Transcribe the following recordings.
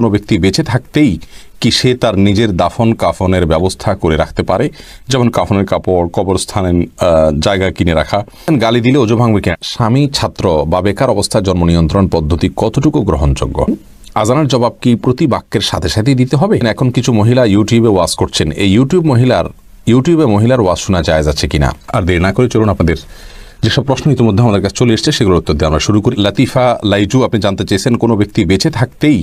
কোনো ব্যক্তি বেঁচে থাকতেই কি সে তার নিজের দাফন কাফনের ব্যবস্থা করে রাখতে পারে? যেমন কাফনের কাপড়, কবরস্থানের জায়গা কিনে রাখা। গালি দিলে ওজো ভাঙবে কেন? স্বামী, ছাত্র বা বেকার অবস্থায় জন্ম নিয়ন্ত্রণ পদ্ধতি কতটুকু গ্রহণযোগ্য? আজানার জবাব কি প্রতি বাক্যের সাথে সাথেই দিতে হবে? এখন কিছু মহিলা ইউটিউবে ওয়াজ করছেন। এই ইউটিউব মহিলার ইউটিউবে মহিলার ওয়াজ শোনা যায় আছে কিনা? আর দেরি না করে চলুন আপনাদের যেসব প্রশ্ন ইতিমধ্যে আমাদের কাছে চলে এসছে, সেগুলোর উত্তর দিয়ে আমরা শুরু করি। লাতিফা লাইজু, আপনি জানতে চেয়েছেন, কোনো ব্যক্তি বেঁচে থাকতেই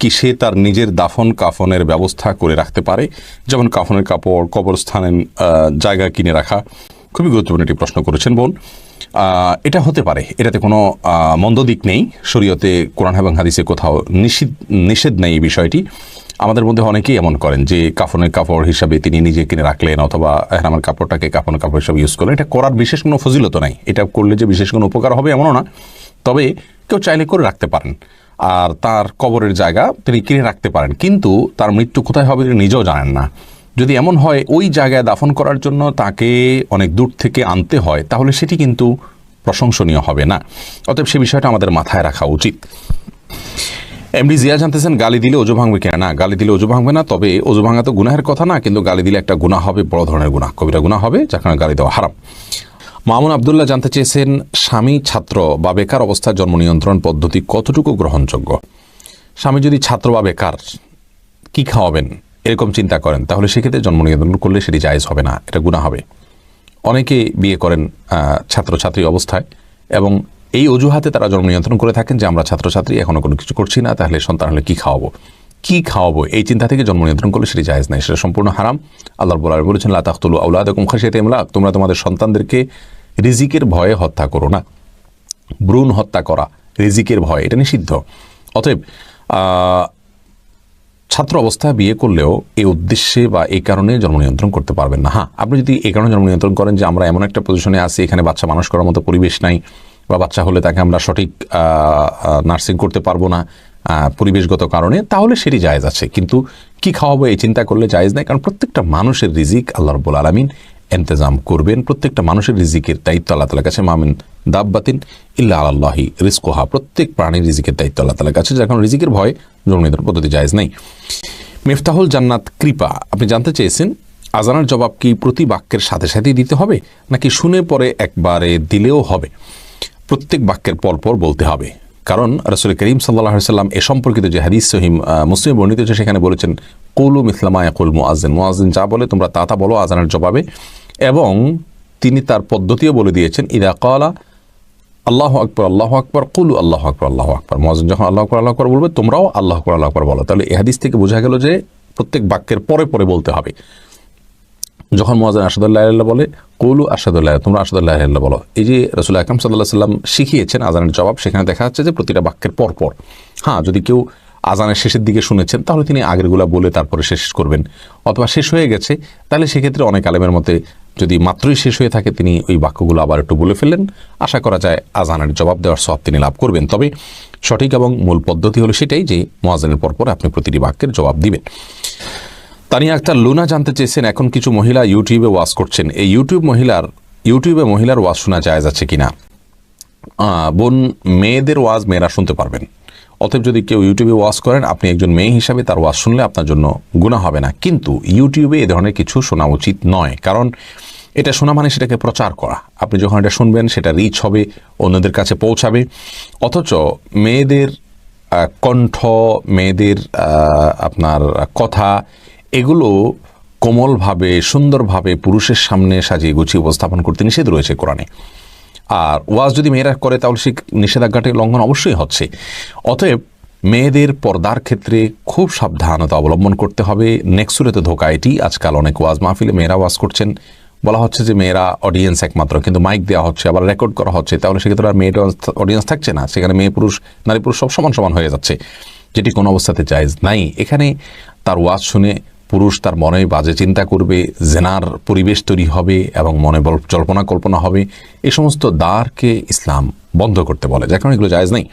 কি সে তার নিজের দাফন কাফনের ব্যবস্থা করে রাখতে পারে? যেমন কাফনের কাপড় কবরস্থানের জায়গা কিনে রাখা, খুবই গুরুত্বপূর্ণ একটি প্রশ্ন করেছেন বোন। এটা হতে পারে, এটাতে কোনো মন্দ দিক নেই। শরীয়তে কোরআন এবং হাদিসে কোথাও নিষিদ্ধ, নিষেধ নেই এই বিষয়টি। আমাদের মধ্যে অনেকেই এমন করেন যে কাফনের কাপড় হিসাবে তিনি নিজে কিনে রাখলেন অথবা আমার কাপড়টাকে কাফনের কাপড় হিসাবে ইউজ করলেন। এটা করার বিশেষ কোনো ফজিলত নাই। এটা করলে যে বিশেষ কোনো উপকার হবে এমনও না। তবে কেউ চাইলে করে রাখতে পারেন। আর তার কবরের জায়গা তিনি কিনে রাখতে পারেন। কিন্তু তার মৃত্যু কোথায় হবে তিনি নিজেও জানেন না। যদি এমন হয় ওই জায়গায় দাফন করার জন্য তাকে অনেক দূর থেকে আনতে হয়, তাহলে সেটি কিন্তু প্রশংসনীয় হবে না। অতএব সে বিষয়টা আমাদের মাথায় রাখা উচিত। এমডি জিয়া জানতেছেন, গালি দিলে ওজু ভাঙবে কিনা? না, গালি দিলে ওজু ভাঙবে না, তবে ওজু ভাঙা তো গুনাহের কথা না, কিন্তু গালি দিলে একটা গুনাহ হবে, বড় ধরনের গুনাহ। কবিরা গুনাহ হবে, যার কারণে গালি দেওয়া হারাম। মামুন আবদুল্লাহ জানতে চেয়েছেন, স্বামী, ছাত্র বা বেকার অবস্থায় জন্ম নিয়ন্ত্রণ পদ্ধতি কতটুকু গ্রহণযোগ্য? স্বামী যদি ছাত্র বা বেকার, কি খাওয়াবেন? এরকম চিন্তা করেন, তাহলে সেক্ষেত্রে জন্ম নিয়ন্ত্রণ করলে সেটি জায়েজ হবে না, এটা গুণা হবে। অনেকে বিয়ে করেন ছাত্রছাত্রী অবস্থায়, এবং এই অজুহাতে তারা জন্ম নিয়ন্ত্রণ করে থাকেন যে আমরা ছাত্রছাত্রী এখনও কোনো কিছু করছি না, তাহলে সন্তান হলে কী খাওয়াবো? কি খাওয়াবো? এই চিন্তা থেকে জন্ম নিয়ন্ত্রণ করলে সেটি জায়েজ নাই, সেটা সম্পূর্ণ হারাম। আল্লাহ বলার বলেছেন লাতাখতুল আউলাদ খাসিয়াতে ইমলাক তোমরা তোমাদের সন্তানদেরকে রিজিকের ভয়ে হত্যা করো না। ভ্রূণ হত্যা করা, রিজিকের ভয়, এটা নিষিদ্ধ। অতএব ছাত্র অবস্থায় বিয়ে করলেও এই উদ্দেশ্যে বা এই কারণে জন্ম নিয়ন্ত্রণ করতে পারবেন না। হ্যাঁ আপনি যদি এই কারণে জন্ম নিয়ন্ত্রণ করেন যে আমরা এমন একটা পজিশনে আছি, এখানে বাচ্চা মানুষ করার মতো পরিবেশ নাই বা বাচ্চা হলে তাকে আমরা সঠিক নার্সিং করতে পারব না পরিবেশগত কারণে, তাহলে সেটি জায়েজ আছে। কিন্তু কি খাওয়াবো এই চিন্তা করলে জায়েজ নাই, কারণ প্রত্যেকটা মানুষের রিজিক আল্লাহ রব্বুল আলমিন এন্তেজাম করবেন। প্রত্যেকটা মানুষের রিজিকের দায়িত্ব আল্লাহ তালার কাছে মামিন দাব্বাতিন ইল্লা আল্লাহি রিস্কোহা প্রত্যেক প্রাণীর রিজিকের দায়িত্ব আল্লাহ তালার কাছে কারণে রিজিকের ভয় জন্ম পদ্ধতি জায়েজ নাই। মেফতাহুল জান্নাত কৃপা, আপনি জানতে চেয়েছেন আজানার জবাব কি প্রতি বাক্যের সাথে সাথেই দিতে হবে, নাকি শুনে পরে একবারে দিলেও হবে? প্রত্যেক বাক্যের পর পর বলতে হবে। কারণ রসুল করিম সাল্লাহ সাল্লাম এ সম্পর্কিত যে হাদিস সহিম মুসলিম বর্ণিত হয়েছে সেখানে বলেছেন, কৌলু মিসলামা ইয়াকুল মুআজিন মুআজিন যা বলে তোমরা তা তা বলো, আজানের জবাবে। এবং তিনি তার পদ্ধতিও বলে দিয়েছেন, ইদা কলা আল্লাহ আকবর আল্লাহ আকবর, কুলু আল্লাহ আকবর আল্লাহ আকবর। মহাজন যখন আল্লাহ আকবর আল্লাহ আকবর বলবে, তোমরাও আল্লাহ আকবর আল্লাহ আকবর বলো। তাহলে এ হাদিস থেকে বোঝা গেল যে প্রত্যেক বাক্যের পরে পরে বলতে হবে। যখন মোয়াজান আসাদুল্লাহ বলে কৌলু আসাদুল্লাহ তোমরা আসাদুল্লাহ বলো। এই যে রসুল আকরম সাল্লাহ সাল্লাম শিখিয়েছেন আজানের জবাব, সেখানে দেখা যাচ্ছে যে প্রতিটা বাক্যের পর পর। হ্যাঁ যদি কেউ আজানের শেষের দিকে শুনেছেন, তাহলে তিনি আগেরগুলা বলে তারপরে শেষ করবেন। অথবা শেষ হয়ে গেছে, তাহলে সেক্ষেত্রে অনেক আলেমের মতে যদি মাত্রই শেষ হয়ে থাকে, তিনি ওই বাক্যগুলো আবার একটু বলে ফেললেন। আশা করা যায় আজানের জবাব দেওয়ার সব তিনি লাভ করবেন। তবে সঠিক এবং মূল পদ্ধতি হলো সেটাই যে মোয়াজানের পরপর আপনি প্রতিটি বাক্যের জবাব দিবেন। তানিয়া আক্তার, লুনা জানতে চেয়েছেন এখন কিছু মহিলা ইউটিউবে ওয়াজ করছেন। এই ইউটিউব মহিলার, ইউটিউবে মহিলার ওয়াজ শোনা জায়েজ আছে কিনা? বোন, মেয়েদের ওয়াজ মেয়েরা শুনতে পারবেন। অতএব যদি কেউ ইউটিউবে ওয়াজ করেন, আপনি একজন মেয়ে হিসাবে তার ওয়াজ শুনলে আপনার জন্য গুণা হবে না। কিন্তু ইউটিউবে এ ধরনের কিছু শোনা উচিত নয়, কারণ এটা শোনা মানে সেটাকে প্রচার করা। আপনি যখন এটা শুনবেন, সেটা রিচ হবে, অন্যদের কাছে পৌঁছাবে। অথচ মেয়েদের কণ্ঠ, মেয়েদের আপনার কথা এগুলো কোমলভাবে, সুন্দরভাবে পুরুষের সামনে সাজিয়ে গুছিয়ে উপস্থাপন করতে নিষেধ রয়েছে কোরআনে। আর ওয়াজ যদি মেয়েরা করে, তাহলে সেই নিষেধাজ্ঞাটি লঙ্ঘন অবশ্যই হচ্ছে। অতএব মেয়েদের পর্দার ক্ষেত্রে খুব সাবধানতা অবলম্বন করতে হবে। নেক্সুরেতে ধোকা এটি। আজকাল অনেক ওয়াজ মাহফিলে মেয়েরা ওয়াজ করছেন। বলা হচ্ছে যে মেয়েরা অডিয়েন্স একমাত্র, কিন্তু মাইক দেওয়া হচ্ছে, আবার রেকর্ড করা হচ্ছে। তাহলে সেক্ষেত্রে আর মেয়েটা অডিয়েন্স থাকছে না। সেখানে মেয়ে পুরুষ, নারী পুরুষ সব সমান সমান হয়ে যাচ্ছে। যেটি কোনো অবস্থাতে জায়েজ নাই। এখানে তার ওয়াজ শুনে পুরুষ তার মনে বাজে চিন্তা করবে, জেনার পরিবেশ তৈরি হবে এবং মনে জল্পনা কল্পনা হবে। এ সমস্ত দ্বারকে ইসলাম বন্ধ করতে বলে। যার কারণে এগুলো জায়জ নেই।